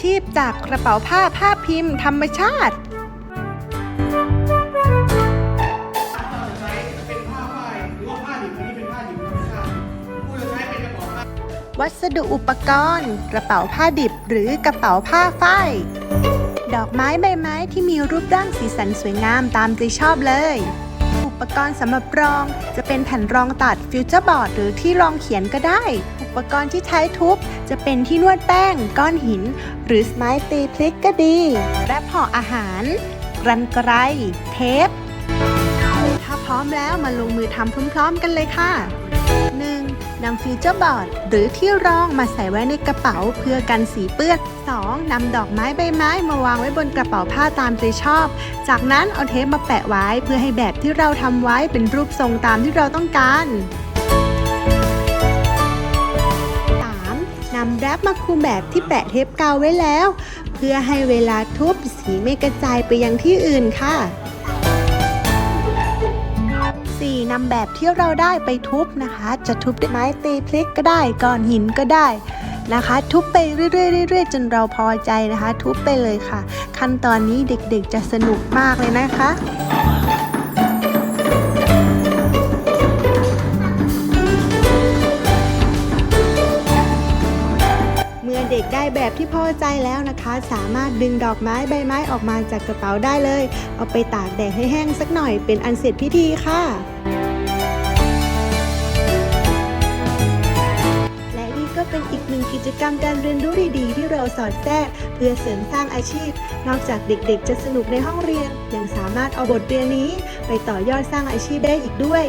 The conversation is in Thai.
ชีพจากกระเป๋าผ้าผ้าพิมพ์ธรรมชาติ วัสดุอุปกรณ์ กระเป๋าผ้าดิบหรือกระเป๋าผ้าฝ้ายดอกไม้ใบไม้ที่มีรูปร่างสีสันสวยงามตามใจชอบเลย ปกรณ์สำหรับรอง จะเป็นแผ่นรองตัดฟิวเจอร์บอร์ดหรือที่รองเขียนก็ได้ อุปกรณ์ที่ใช้ทุบ จะเป็นที่นวดแป้ง ก้อนหิน หรือไม้ตีพลิกก็ดี และห่ออาหาร กรันไกรเทป ถ้าพร้อมแล้วมาลงมือทำพร้อมๆกันเลยค่ะ 1. นำฟิวเจอร์บอร์ดหรือที่รองมาใส่ไว้ในกระเป๋าเพื่อกันสีเปื้อน 2. นำดอกไม้ใบไม้มาวางไว้บนกระเป๋าผ้าตามใจชอบ จากนั้นเอาเทปมาแปะไว้เพื่อให้แบบที่เราทำไว้เป็นรูปทรงตามที่เราต้องการนำแรปมาคลุมแบบที่แปะเทปกาวไว้แล้ว เพื่อให้เวลาทุบสีไม่กระจายไปยังที่อื่นค่ะ นำแบบที่เราได้ไปทุบนะคะ จะทุบด้วยไม้ตีพลิกก็ได้ก้อนหินก็ได้นะคะ ทุบไปเรื่อยๆเรื่อยๆจนเราพอใจนะคะ ทุบไปเลยค่ะ ขั้นตอนนี้เด็กๆจะสนุกมากเลยนะคะ แบบที่พอใจแล้วนะคะ สามารถดึงดอกไม้ใบไม้ออกมาจากกระเป๋าได้เลย เอาไปตากแดดให้แห้งสักหน่อยเป็นอันเสร็จพิธีค่ะและนี่ก็เป็นอีกหนึ่งกิจกรรมการเรียนรู้ดีๆ ที่เราสอดแทรกเพื่อเสริมสร้างอาชีพ นอกจากเด็กๆ จะสนุกในห้องเรียน ยังสามารถเอาบทเรียนนี้ ไปต่อยอดสร้างอาชีพได้อีกด้วย